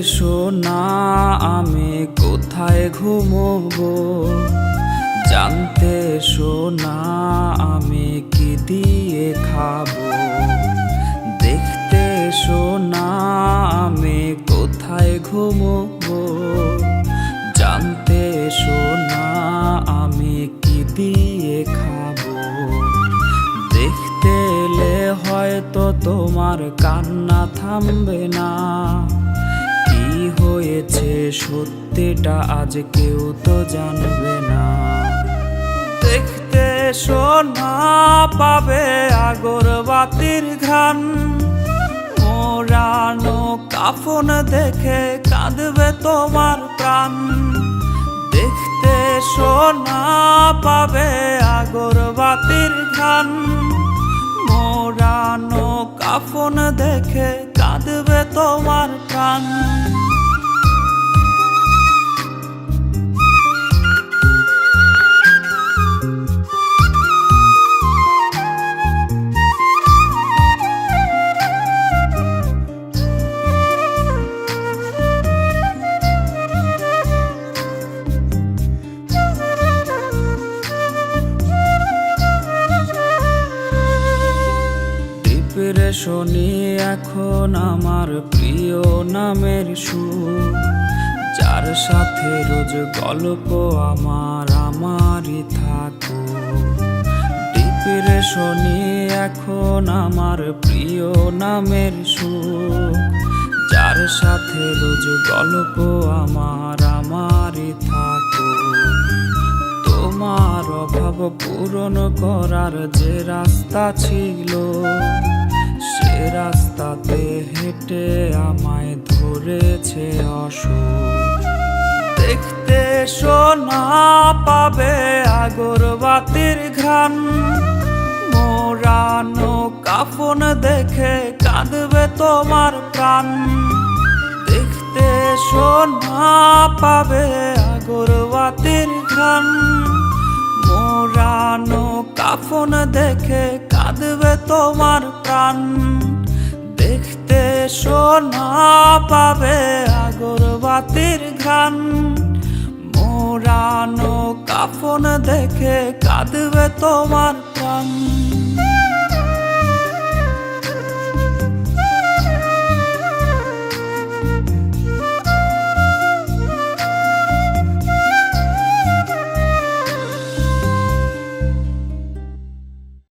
শোনা, আমি কোথায় ঘুমবো? জানতে শোনা, আমি কি দিয়ে খাব? দেখতে শোনা, আমি কোথায় ঘুমবো? জানতে শোনা, আমি কি দিয়ে খাব? দেখতে এলে হয়তো তোমার কান্না থামবে না। সত্যিটা আজ কেউ তো জানবে না। দেখতে সোনা পাবে আগরবাতির ঘ্রাণ। মোরানো কাফন দেখে কাঁদবে তোমার প্রাণ। দেখতে সোনা পাবে আগরবাতির ঘ্রাণ। মোরানো কাফন দেখে কাঁদবে তোমার প্রাণ। শনি এখন আমার প্রিয় নামের সুর। যার সাথে রোজ গল্প আমার, আমারই থাকো শনি এখন আমার প্রিয় নামের সুর। যার সাথে রোজ গল্প আমার, আমারই থাকো তোমার অভাব পূরণ করার যে রাস্তা ছিল রাস্তাতে হেঁটে আমায় ধরেছে অসুখ। দেখতে সোনা পাবে আগরবাতির ঘ্রাণ। মোরানো কাফন দেখে কাঁদবে তোমার প্রাণ। দেখতে সোনা পাবে আগরবাতির ঘ্রাণ। মোরানো কাফন দেখে কাঁদবে তোমার প্রাণ। দেখতে সোনা পাবে আগরবাতির ঘ্রাণ। মোরানো কাফন দেখে কাঁদবে তোমার প্রাণ।